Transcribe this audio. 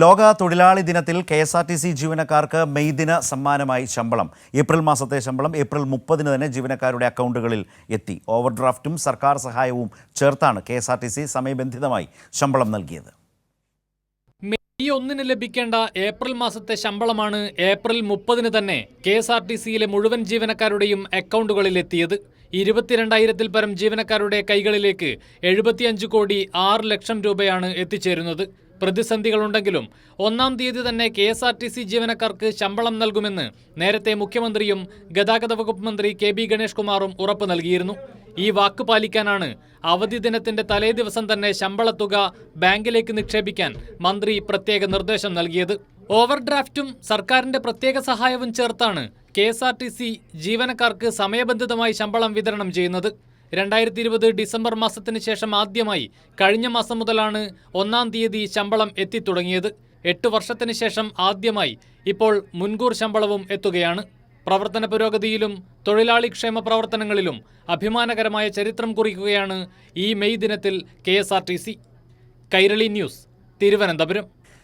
ലോക തൊഴിലാളി ദിനത്തിൽ K S R T C ജീവനക്കാർക്ക് മെയ് ദിന സമ്മാനമായി ശമ്പളം. ഏപ്രിൽ മാസത്തെ ശമ്പളം ഏപ്രിൽ മുപ്പതിന് തന്നെ ജീവനക്കാരുടെ അക്കൗണ്ടുകളിൽ എത്തി. ഓവർഡ്രാഫ്റ്റും സർക്കാർ സഹായവും ചേർത്താണ് K S R T C സമയബന്ധിതമായി ശമ്പളം നൽകിയത്. മെയ് ഒന്നിന് ലഭിക്കേണ്ട ഏപ്രിൽ മാസത്തെ ശമ്പളമാണ് ഏപ്രിൽ മുപ്പതിന് തന്നെ കെ എസ് ആർ ടി സിയിലെ മുഴുവൻ ജീവനക്കാരുടെയും അക്കൗണ്ടുകളിൽ എത്തിയത്. ഇരുപത്തിരണ്ടായിരത്തിൽ പരം ജീവനക്കാരുടെ കൈകളിലേക്ക് എഴുപത്തിയഞ്ച് കോടി ആറ് ലക്ഷം രൂപയാണ് എത്തിച്ചേരുന്നത്. പ്രതിസന്ധികളുണ്ടെങ്കിലും ഒന്നാം തീയതി തന്നെ K S R T C ജീവനക്കാർക്ക് ശമ്പളം നൽകുമെന്ന് നേരത്തെ മുഖ്യമന്ത്രിയും ഗതാഗത വകുപ്പ് മന്ത്രി കെ ബി ഗണേഷ് കുമാറും ഉറപ്പു നൽകിയിരുന്നു. ഈ വാക്ക് പാലിക്കാനാണ് അവധി ദിനത്തിന്റെ തലേദിവസം തന്നെ ശമ്പളത്തുക ബാങ്കിലേക്ക് നിക്ഷേപിക്കാൻ മന്ത്രി പ്രത്യേക നിർദ്ദേശം നൽകിയത്. ഓവർഡ്രാഫ്റ്റും സർക്കാരിന്റെ പ്രത്യേക സഹായവും ചേർത്താണ് കെ ജീവനക്കാർക്ക് സമയബന്ധിതമായി ശമ്പളം വിതരണം ചെയ്യുന്നത്. രണ്ടായിരത്തി ഇരുപത് ഡിസംബർ മാസത്തിന് ശേഷം ആദ്യമായി കഴിഞ്ഞ മാസം മുതലാണ് ഒന്നാം തീയതി ശമ്പളം എത്തിത്തുടങ്ങിയത്. എട്ട് വർഷത്തിന് ശേഷം ആദ്യമായി ഇപ്പോൾ മുൻകൂർ ശമ്പളവും എത്തുകയാണ്. പ്രവർത്തന പുരോഗതിയിലും തൊഴിലാളി ക്ഷേമ പ്രവർത്തനങ്ങളിലും അഭിമാനകരമായ ചരിത്രം കുറിക്കുകയാണ് ഈ മെയ് ദിനത്തിൽ K S R T C. Kairali news Thiruvananthapuram.